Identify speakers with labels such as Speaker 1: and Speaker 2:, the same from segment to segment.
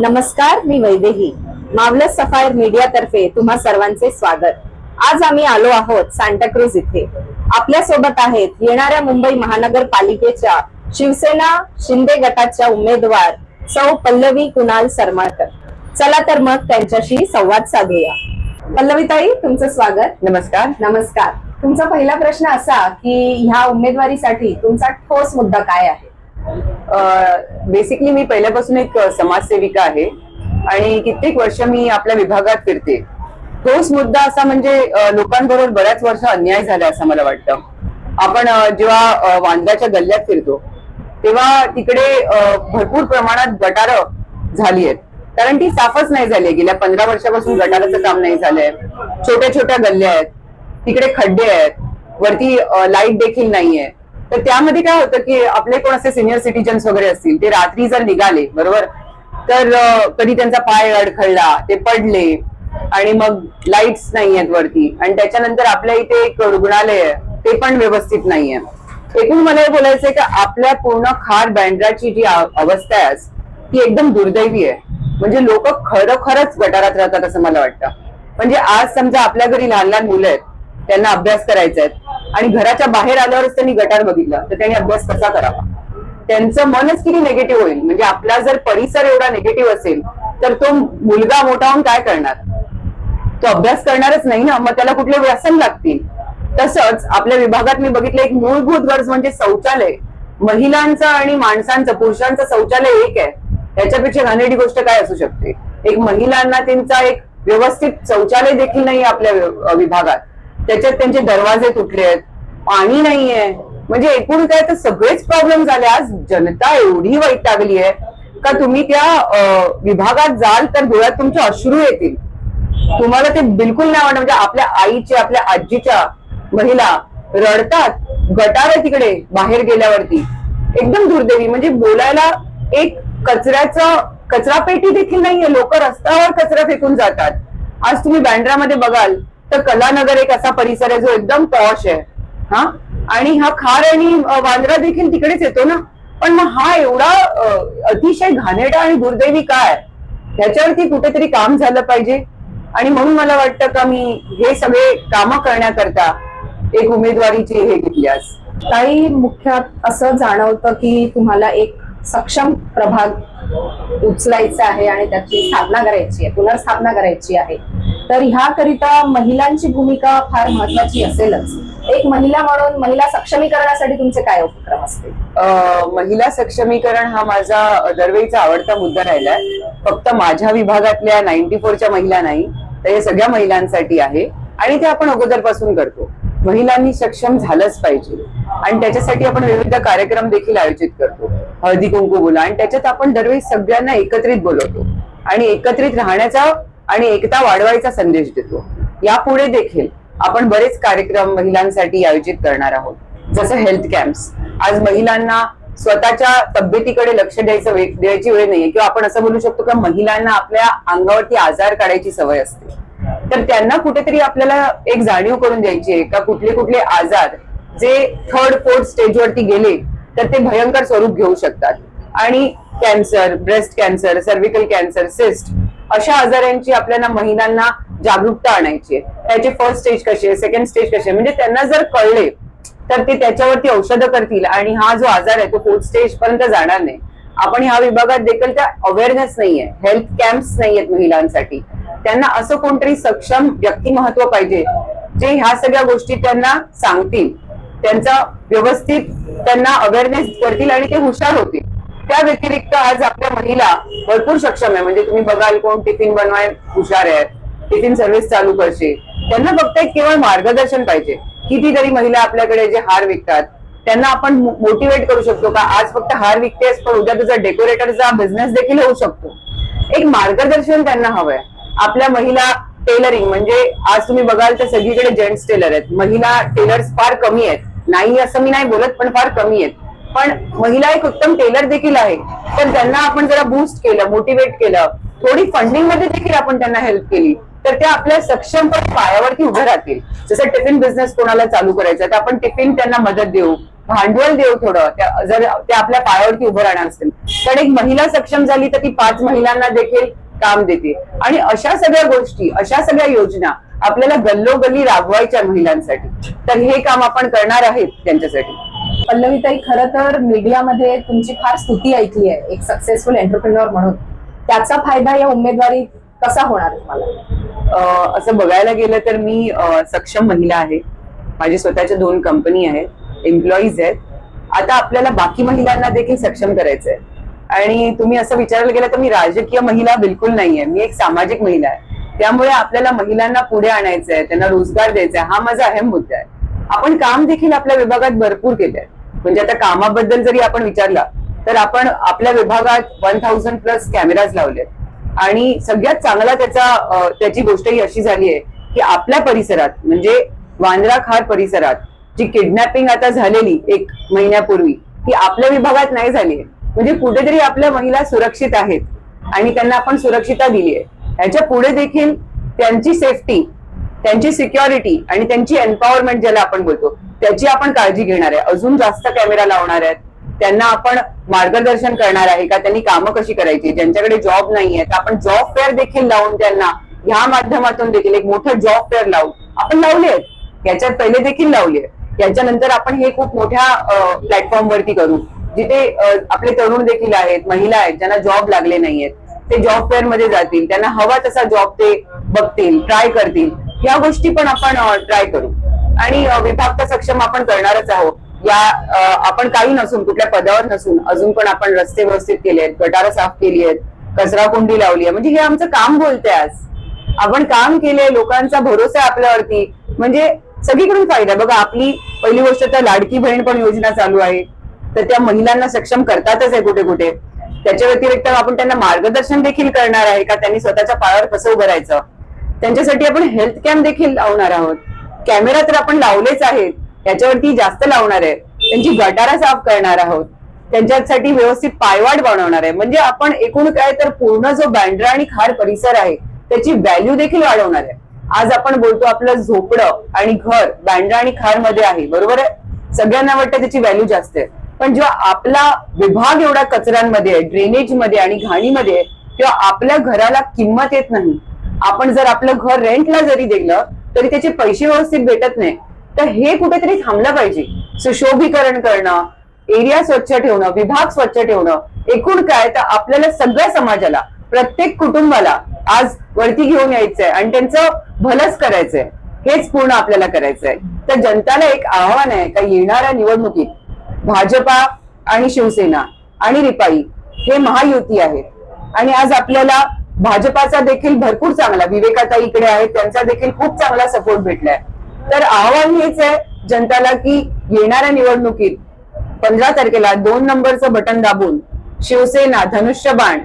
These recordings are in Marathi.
Speaker 1: नमस्कार मी वैदेही. मावलस सफायर मीडिया तर्फे तुम्हा सर्वांचे स्वागत. आज आम्ही आलो आहोत सांताक्रूज इथे. आपल्यासोबत आहेत येणाऱ्या मुंबई महानगरपालिकेच्या शिवसेना शिंदे गटाच्या उमेदवार सौ पल्लवी कुणाल सरमाळकर. चला तर मग त्यांच्याशी संवाद साधूया. पल्लवीताई तुमचं स्वागत.
Speaker 2: नमस्कार.
Speaker 1: नमस्कार. तुमचा पहिला प्रश्न असा की ह्या उमेदवारीसाठी तुमचा ठोस मुद्दा काय आहे?
Speaker 2: बेसिकली मी पहिल्यापासून एक समाजसेविका आहे. आणि कित्येक वर्ष मी आपल्या विभागात फिरते. तोच मुद्दा असा म्हणजे लोकांबरोबर बऱ्याच वर्ष अन्याय झाला असं मला वाटतं. आपण जेव्हा वांद्राच्या गल्ल्यात फिरतो तेव्हा तिकडे भरपूर प्रमाणात गटारं झाली आहेत. कारण ती साफच नाही झाली गेल्या पंधरा वर्षापासून गटाराचं काम नाही झालंय छोट्या छोट्या गल्ल्या आहेत. तिकडे खड्डे आहेत. वरती लाइट देखील नाहीये. तर त्यामध्ये काय होतं की आपले कोण असे सिनियर सिटीजन्स वगैरे असतील ते रात्री जर निघाले बरोबर? तर कधी त्यांचा पाय अडखळला ते पडले आणि मग लाईट्स नाही आहेत वरती. आणि त्याच्यानंतर आपल्या इथे एक रुग्णालय आहे ते पण व्यवस्थित नाहीये एकूण मला हे बोलायचंय की आपल्या पूर्ण खार बँड्राची जी अवस्था आहे ती एकदम दुर्दैवी आहे. म्हणजे लोक खरोखरच गटारात राहतात असं मला वाटतं. म्हणजे आज समजा आपल्या घरी लहान लहान मुलं आहेत त्यांना अभ्यास करायचा आहे. आणि घराच्या बाहेर आल्यावरच त्यांनी गटार बघितलं. तर त्यांनी अभ्यास कसा करावा? त्यांचं मनच किती निगेटिव्ह होईल. म्हणजे आपला जर परिसर एवढा निगेटिव्ह असेल तर तो मुलगा मोठा होऊन काय करणार? तो अभ्यास करणारच नाही ना. मग त्याला कुठले व्यसन लागतील? तसंच आपल्या विभागात मी बघितलं एक मूलभूत गरज म्हणजे शौचालय. महिलांचं आणि माणसांचं पुरुषांचं शौचालय एक आहे. त्याच्यापेक्षा घाणेरडी गोष्ट काय असू शकते? एक महिलांना त्यांचा एक व्यवस्थित शौचालय देखील नाही आपल्या विभागात. त्याच्यात त्यांचे दरवाजे तुटले आहेत. पाणी नाहीये. म्हणजे एकूण काय तर सगळेच प्रॉब्लेम झाले. आज जनता एवढी वैतागली आहे. का तुम्ही त्या विभागात जाल तर डोळ्यात तुमचे अश्रू येतील. तुम्हाला ते बिलकुल नाही वाटत म्हणजे आपल्या आईच्या आपल्या आजीच्या महिला रडतात गटार आहे तिकडे बाहेर गेल्यावरती. एकदम दुर्दैवी. म्हणजे बोलायला एक कचऱ्याचं कचरा पेटी देखील नाहीये. लोक रस्त्यावर कचरा फेकून जातात. आज तुम्ही बँड्रामध्ये बघाल तर कलानगर एक असा परिसर आहे जो एकदम पॉश आहे. हा? आणि हा खार आणि वांद्रा देखील तिकडेच येतो ना? पण मग हा एवढा अतिशय घाणेटा आणि दुर्दैवी काय? ह्याच्यावरती कुठेतरी काम झालं पाहिजे. आणि म्हणून मला वाटतं का मी हे सगळे कामं करण्याकरता एक उमेदवारीची हे घेतली
Speaker 1: काही मुख्य असं जाणवतं की तुम्हाला एक सक्षम प्रभाग उचलायचा आहे आणि त्याची स्थापना करायची आहे पुनर्स्थापना करायची आहे. तर ह्याकरिता महिलांची भूमिका फार महत्वाची असेलच. एक महिला म्हणून महिला सक्षमीकरणासाठी तुमचे काय उपक्रम असतील?
Speaker 2: महिला सक्षमीकरण हा माझा दरवेळीचा आवडता मुद्दा राहिलाय. फक्त माझ्या विभागातल्या नाईन्टी फोरच्या महिला नाही तर हे सगळ्या महिलांसाठी आहे. आणि ते आपण अगोदरपासून करतो. महिलांनी सक्षम झालंच पाहिजे. आणि त्याच्यासाठी आपण विविध कार्यक्रम देखील आयोजित करतो. हळदी कुंकू बोला. आणि त्याच्यात आपण दरवेळी सगळ्यांना एकत्रित बोलवतो. आणि एकत्रित राहण्याचा आणि एकता वाढवायचा संदेश देतो. यापुढे देखील आपण बरेच कार्यक्रम महिलांसाठी आयोजित करणार आहोत. जसं हेल्थ कॅम्प्स आज महिलांना स्वतःच्या तब्येतीकडे लक्ष द्यायचं वे- द्यायची वेळ नाहीये. किंवा आपण असं बोलू शकतो की महिलांना आपल्या अंगावरती आजार काढायची सवय असते. तर त्यांना कुठेतरी आपल्याला एक जाणीव करून द्यायची आहे का कुठले कुठले आजार जे थर्ड फोर्थ स्टेजवरती गेले तर ते भयंकर स्वरूप घेऊ शकतात. आणि cancer breast cancer cervical cancer cyst अशा आजारांची आपल्याला महिलांना जागरूकता आणायची आहे. त्याचे फर्स्ट स्टेज कसे सेकंड स्टेज कसे म्हणजे त्यांना जर कळले तर ते त्याच्यावरती औषधं करतील आणि हा जो आजार आहे तो फोर्थ स्टेज पर्यंत जाणार नाही. आपण ह्या विभागात देखील त्या अवेअरनेस नाहीये हेल्थ कॅम्प्स नाहीयेत महिलांसाठी. त्यांना असं कोणतरी सक्षम व्यक्तिमत्व पाहिजे जे ह्या सगळ्या गोष्टी त्यांना सांगतील. त्यांचा व्यवस्थित त्यांना अवेअरनेस करतील आणि ते हुशार होतील. त्या व्यतिरिक्त आज आपल्या महिला भरपूर सक्षम आहे. म्हणजे तुम्ही बघाल कोण टिफिन बनवाय हुशार आहे. टिफिन सर्व्हिस चालू करशील. त्यांना फक्त एक केवळ मार्गदर्शन पाहिजे. कितीतरी महिला आपल्याकडे जे हार विकतात त्यांना आपण मोटिवेट करू शकतो का? आज फक्त हार विकतेस पण उद्या तुझा डेकोरेटरचा बिझनेस देखील होऊ शकतो. एक मार्गदर्शन त्यांना हवंय. आपल्या महिला टेलरिंग म्हणजे आज तुम्ही बघाल तर सगळीकडे जेंट्स टेलर आहेत. महिला टेलर्स फार कमी आहेत. नाही असं मी नाही बोलत पण फार कमी आहेत. पण महिला एक उत्तम टेलर देखील आहे. तर त्यांना आपण जरा बूस्ट केलं मोटिवेट केलं. थोडी फंडिंगमध्ये देखील आपण त्यांना हेल्प केली. तर त्या आपल्या सक्षमपणे पायावरती उभं राहतील. जसं टिफिन बिझनेस कोणाला चालू करायचा तर आपण टिफिन त्यांना मदत देऊ. भांडवल देऊ थोडं. जर ते आपल्या पायावरती उभं राहणार असतील. कारण एक महिला सक्षम झाली तर ती पाच महिलांना देखील काम देते. आणि अशा सगळ्या गोष्टी अशा सगळ्या योजना आपल्याला गल्लोगल्ली राबवायच्या महिलांसाठी. तर हे काम आपण करणार आहेत त्यांच्यासाठी.
Speaker 1: पल्लवीताई खरं तर मीडियामध्ये तुमची फार स्तुती ऐकली आहे एक सक्सेसफुल एंटरप्रिन्युअर म्हणून. त्याचा फायदा या उमेदवारी कसा होणार तुम्हाला?
Speaker 2: असं बघायला गेलं तर मी सक्षम महिला आहे. माझी स्वतःच्या दोन कंपनी आहेत एम्प्लॉईज आहेत. आता आपल्याला बाकी महिलांना देखील सक्षम करायचं आहे आणि तुम्ही असं विचारायला गेलं तर मी राजकीय महिला बिलकुल नाहीये. मी एक सामाजिक महिला आहे. त्यामुळे आपल्याला महिलांना पुढे आणायचं आहे त्यांना रोजगार द्यायचा आहे हा माझा अहम मुद्दा आहे. आपण काम देखील आपल्या विभागात भरपूर केलंय. म्हणजे आता कामाबद्दल जरी आपण विचारला तर आपण आपल्या विभागात वन थाउजंड प्लस कॅमेराज लावलेत. आणि सगळ्यात चांगला त्याचा त्याची गोष्ट ही अशी झाली आहे की आपल्या परिसरात म्हणजे वांद्रा खार परिसरात जी किडनॅपिंग आता झालेली एक महिन्यापूर्वी ती आपल्या विभागात नाही झाली आहे. म्हणजे कुठेतरी आपल्या महिला सुरक्षित आहेत आणि त्यांना आपण सुरक्षिता दिली आहे. ह्याच्या पुढे देखील त्यांची सेफ्टी त्यांची सिक्युरिटी आणि त्यांची एम्पॉवरमेंट ज्याला आपण बोलतो त्याची आपण काळजी घेणार आहे. अजून जास्त कॅमेरा लावणार आहेत. त्यांना आपण मार्गदर्शन करणार आहे का? त्यांनी कामं कशी करायची? ज्यांच्याकडे जॉब नाहीये तर आपण जॉब फेअर देखील लावून त्यांना ह्या माध्यमातून देखील एक मोठं जॉब फेअर लावून आपण लावले आहेत याच्यात पहिले देखील लावले आहेत याच्यानंतर आपण हे खूप मोठ्या प्लॅटफॉर्म वरती करू. जिथे आपले तरुण देखील आहेत महिला आहेत ज्यांना जॉब लागले नाहीयेत ते जॉब फेअरमध्ये जातील. त्यांना हवा तसा जॉब ते बघतील ट्राय करतील. या गोष्टी पण आपण ट्राय करू. आणि विभाग तर सक्षम आपण करणारच आहोत. या आपण काही नसून कुठल्या पदावर नसून अजून पण आपण रस्ते व्यवस्थित केले आहेत गटारं साफ केली आहेत कचरा कुंडी लावली आहे. म्हणजे हे आमचं काम बोलते आज. आपण काम केले लोकांचा भरोसा आपल्यावरती. म्हणजे सगळीकडून फायदा बघा आपली पहिली गोष्ट तर लाडकी बहीण पण योजना चालू आहे. तर त्या महिलांना सक्षम करतातच आहे कुठे कुठे. त्याच्या व्यतिरिक्त आपण त्यांना मार्गदर्शन देखील करणार आहे का? त्यांनी स्वतःच्या पायावर कसं उभं राहायचं? त्यांच्यासाठी आपण हेल्थ कॅम्प देखील लावणार आहोत. कॅमेरा तर आपण लावलेच आहेत. याच्यावरती जास्त लावणार आहे त्यांची गटारा साफ करणार आहोत. त्यांच्यासाठी व्यवस्थित पायवाट बनवणार आहे. म्हणजे आपण एकूण काय तर पूर्ण जो बँड्रा आणि खार परिसर आहे त्याची व्हॅल्यू देखील वाढवणार आहे. आज आपण बोलतो आपलं झोपडं आणि घर बँड्रा आणि खारमध्ये आहे. बरोबर आहे? सगळ्यांना वाटतं त्याची व्हॅल्यू जास्त आहे. पण जेव्हा आपला विभाग एवढा कचऱ्यांमध्ये आहे ड्रेनेजमध्ये आणि घाणीमध्ये आहे, तेव्हा आपल्या घराला किंमत येत नाही. आपण जर आपलं घर रेंटला जरी दिलं तरी त्याचे पैसे व्यवस्थित भेटत नाही. तर हे कुठेतरी थांबलं पाहिजे. सुशोभीकरण करणं एरिया स्वच्छ ठेवणं विभाग स्वच्छ ठेवणं एकूण काय तर आपल्याला सगळ्या समाजाला प्रत्येक कुटुंबाला आज वरती घेऊन यायचंय आणि त्यांचं भलंच करायचंय. हेच पूर्ण आपल्याला करायचंय. तर जनताला एक आव्हान आहे का येणाऱ्या निवडणुकीत भाजपा आणि शिवसेना आणि रिपाई हे महायुती आहेत. आणि आज आपल्याला भाजपाचा देखील भरपूर चांगला विवेकाता इकडे आहेत त्यांचा देखील खूप चांगला सपोर्ट भेटलाय. तर आव्हान हेच आहे जनताला की येणाऱ्या निवडणुकीत पंधरा तारखेला दोन नंबरचं बटन दाबून शिवसेना धनुष्यबाण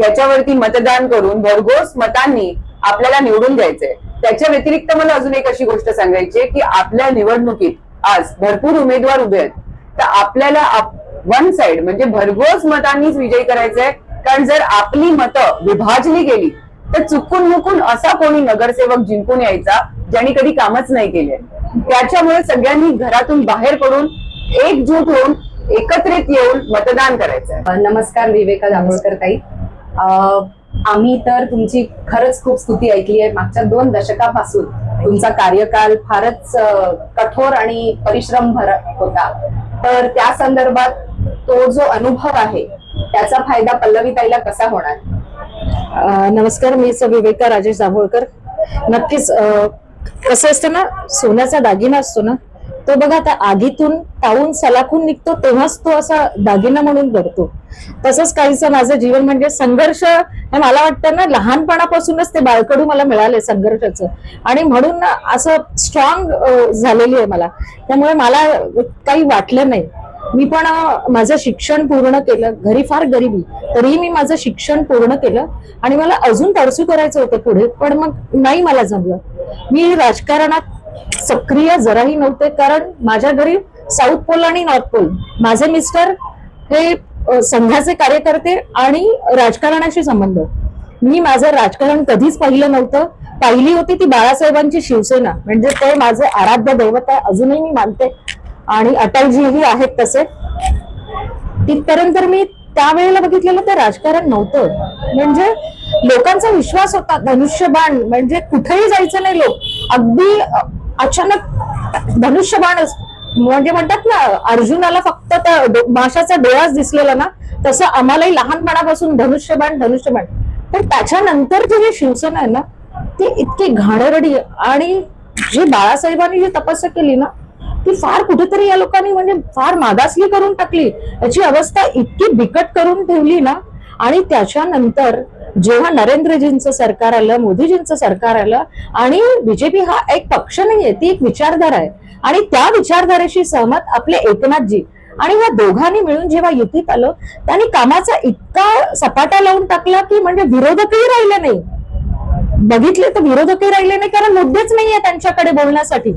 Speaker 2: याच्यावरती मतदान करून भरघोस मतांनी आपल्याला निवडून द्यायचंय. त्याच्या व्यतिरिक्त मला अजून एक अशी गोष्ट सांगायची की आपल्या निवडणुकीत आज भरपूर उमेदवार उभे आहेत. तर आपल्याला वन साइड म्हणजे भरघोस मतांनीच विजयी करायचंय. कारण जर आपली मतं विभाजली गेली तर चुकून मुकून असा कोणी नगरसेवक जिंकून यायचा ज्यांनी कधी कामच नाही केले. त्याच्यामुळे सगळ्यांनी घरातून बाहेर पडून एकजूट होऊन एकत्रित येऊन मतदान करायचं
Speaker 1: नमस्कार विवेका दाभोळकर ताई. आम्ही तर तुमची खरंच खूप स्तुती ऐकली आहे. मागच्या दोन दशकापासून तुमचा कार्यकाल फारच कठोर आणि परिश्रम भर होता. तर त्या संदर्भात तो जो अनुभव आहे त्याचा फायदा पल्लवी ताईला कसा होणार?
Speaker 3: नमस्कार मी स विवेका राजेश दाभोळकर नक्कीच कसं असतं ना सोन्याचा दागिना असतो ना तो बघा आता आगीतून तावून सलाखून निघतो तेव्हाच तो असा दागिना म्हणून घडतो तसंच काहीच माझं जीवन म्हणजे संघर्ष हे मला वाटतं ना लहानपणापासूनच ते बाळकडू मला मिळाले संघर्षाचं. आणि म्हणून ना असं स्ट्रॉंग झालेली आहे मला. त्यामुळे मला काही वाटलं नाही. मी पण माझं शिक्षण पूर्ण केलं. घरी फार गरिबी. तरीही मी माझं शिक्षण पूर्ण केलं. आणि मला अजून परसू करायचं होतं पुढे पण मग नाही मला जमलं. मी राजकारणात सक्रिय जराही नव्हते कारण माझ्या घरी साऊथ पोल आणि नॉर्थ पोल माझे मिस्टर हे संघाचे कार्यकर्ते आणि राजकारणाशी संबंध. मी माझं राजकारण कधीच पाहिलं नव्हतं. पाहिली होती ती बाळासाहेबांची शिवसेना. म्हणजे ते माझे आराध्य दैवत आहे अजूनही मी मानते. आणि अटलजीही आहेत तसे. तिथपर्यंत मी त्यावेळेला बघितलेलं ते राजकारण नव्हतं. म्हणजे लोकांचा विश्वास होता धनुष्यबाण म्हणजे कुठेही जायचं नाही लोक. अगदी अचानक धनुष्यबाण म्हणजे म्हणतात ना अर्जुनाला फक्त त्या माशाचा डोळाच दिसलेला ना तसं आम्हालाही लहानपणापासून धनुष्यबाण धनुष्यबाण. पण त्याच्यानंतर जी शिवसेना आहे ना ती इतकी घाणेरडी आणि जी बाळासाहेबांनी जी तपस्या केली ना ती फार कुठेतरी या लोकांनी म्हणजे फार मागासली करून टाकली. याची अवस्था इतकी बिकट करून ठेवली ना आणि त्याच्यानंतर जेव्हा नरेंद्रजींचं सरकार आलं मोदीजींचं सरकार आलं आणि बीजेपी हा एक पक्ष नाहीये ती एक विचारधारा आहे. आणि त्या विचारधारेशी सहमत आपले एकनाथजी आणि या दोघांनी मिळून जेव्हा युतीत आलं त्यांनी कामाचा इतका सपाटा लावून टाकला की म्हणजे विरोधकही राहिले नाही. बघितले तर विरोधकही राहिले नाही कारण मुद्देच नाहीये त्यांच्याकडे बोलण्यासाठी.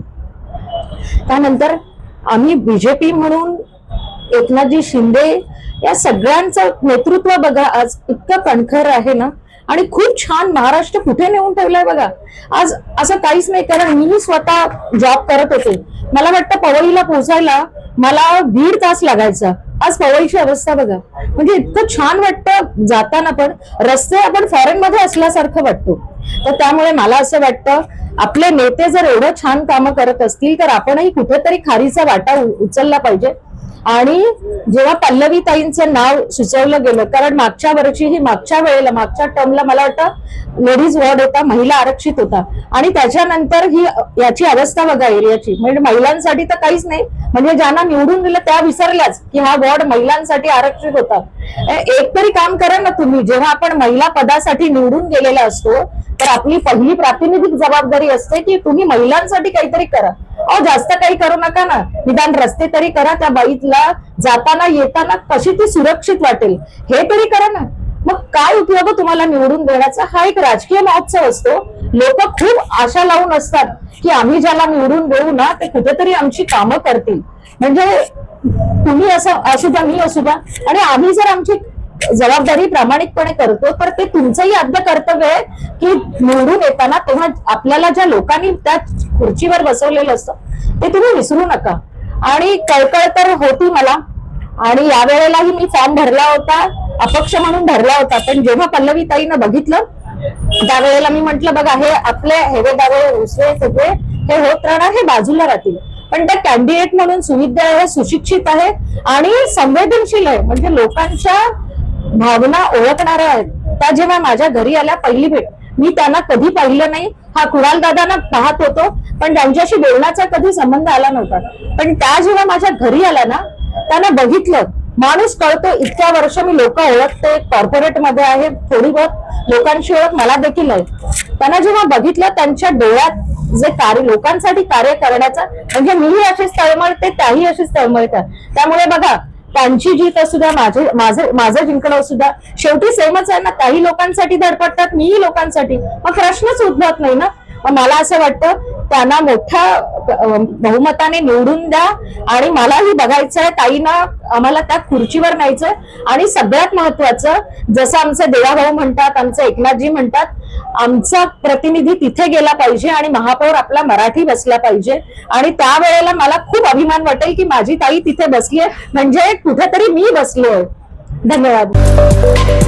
Speaker 3: त्यानंतर आम्ही बीजेपी म्हणून एकनाथजी शिंदे या सगळ्यांचं नेतृत्व बघा आज इतकं कणखर आहे ना? आणि खूप छान महाराष्ट्र कुठे नेऊन ठेवलाय बघा? आज असं काहीच नाही कारण मी स्वतः जॉब करत होते. मला वाटतं पवईला पोहोचायला मला दीड तास लागायचा. आज पवईची अवस्था बघा. म्हणजे इतकं छान वाटतं जाताना पण. रस्ते आपण फॉरेन मध्ये असल्यासारखं वाटतो. तर त्यामुळे मला असं वाटतं आपले नेते जर एवढं छान कामं करत असतील तर आपणही कुठेतरी खारीचा वाटा उचलला पाहिजे. आणि जेव्हा पल्लवी ताईंचं नाव सुचवलं गेलं कारण मागच्या वर्षी ही मागच्या वेळेला मागच्या टर्मला मला वाटतं लेडीज वॉर्ड होता महिला आरक्षित होता. आणि त्याच्यानंतर ही याची अवस्था बघा एरियाची. म्हणजे महिलांसाठी तर काहीच नाही. म्हणजे ज्यांना निवडून दिलं त्या विसरल्याच की हा वॉर्ड महिलांसाठी आरक्षित होता. एक तरी काम करा ना तुम्ही. जेव्हा आपण महिला पदासाठी निवडून गेलेला असतो तर आपली पहिली प्रातिनिधिक जबाबदारी असते की तुम्ही महिलांसाठी काहीतरी करा. अहो जास्त काही करू नका ना. निदान रस्ते तरी करा त्या बाईला जाताना येताना कशी ती सुरक्षित वाटेल. हे तरी करा ना. मग काय उपयोग हो तुम्हाला निवडून देण्याचा? हा एक राजकीय महोत्सव असतो. लोक खूप आशा लावून असतात की आम्ही ज्याला निवडून देऊ ना ते कुठेतरी आमची कामं करतील. म्हणजे तुम्ही असं असू द्या मी असू द्या आणि आम्ही जर आमची जबाबदारी प्रामाणिकपणे करतो तर ते तुमचंही आद्य कर्तव्य आहे की निवडून येताना तेव्हा आपल्याला ज्या लोकांनी त्या खुर्चीवर बसवलेलं असतं ते तुम्ही विसरू नका. आणि कळकळ तर होती मला. आणि यावेळेलाही मी फॉर्म भरला होता अपक्ष म्हणून भरला होता. पण जेव्हा पल्लवी ताईनं बघितलं त्यावेळेला मी म्हंटल बघा हे आपले हेवे दावे उसवे सगळे हे होत राहणार हे बाजूला राहतील. पण त्या कॅन्डिडेट म्हणून सुविधा आहे सुशिक्षित आहे आणि संवेदनशील आहे. म्हणजे लोकांच्या भावना ओळखणाऱ्या आहेत त्या जेव्हा माझ्या घरी आल्या पहिली भेट. मी त्यांना कधी पाहिलं नाही. हा कुणाल दादांना पाहत होतो पण त्यांच्याशी बोलण्याचा कधी संबंध आला नव्हता. पण त्या जेव्हा माझ्या घरी आल्या ना त्यांना बघितलं. माणूस कळतो इतक्या वर्ष मी लोक ओळखते कॉर्पोरेटमध्ये आहे थोडी बहुत लोकांची ओळख मला देखील आहे. त्यांना जेव्हा बघितलं त्यांच्या डोळ्यात जे कार्य लोकांसाठी कार्य करण्याचा म्हणजे मीही अशीच तळमळते त्याही अशीच तळमळतात त्यामुळे बघा त्यांची जीत असू द्या माझे माझं माझं जिंकणं असू द्या शेवटी सेमच आहे ना काही लोकांसाठी धडपडतात मीही लोकांसाठी. मग प्रश्नच उद्भवत नाही ना. मला असं वाटतं त्यांना मोठ्या बहुमताने निवडून द्या आणि मलाही बघायचं आहे ताईना आम्हाला त्या खुर्चीवर न्यायचं आणि सगळ्यात महत्वाचं जसं आमचे देवाभाऊ म्हणतात आमचे एकनाथजी म्हणतात आमचा प्रतिनिधी तिथे गेला पाहिजे आणि महापौर आपला मराठी बसला पाहिजे. आणि त्यावेळेला मला खूप अभिमान वाटेल की माझी ताई तिथे बसली आहे म्हणजे कुठेतरी मी बसलोय. धन्यवाद.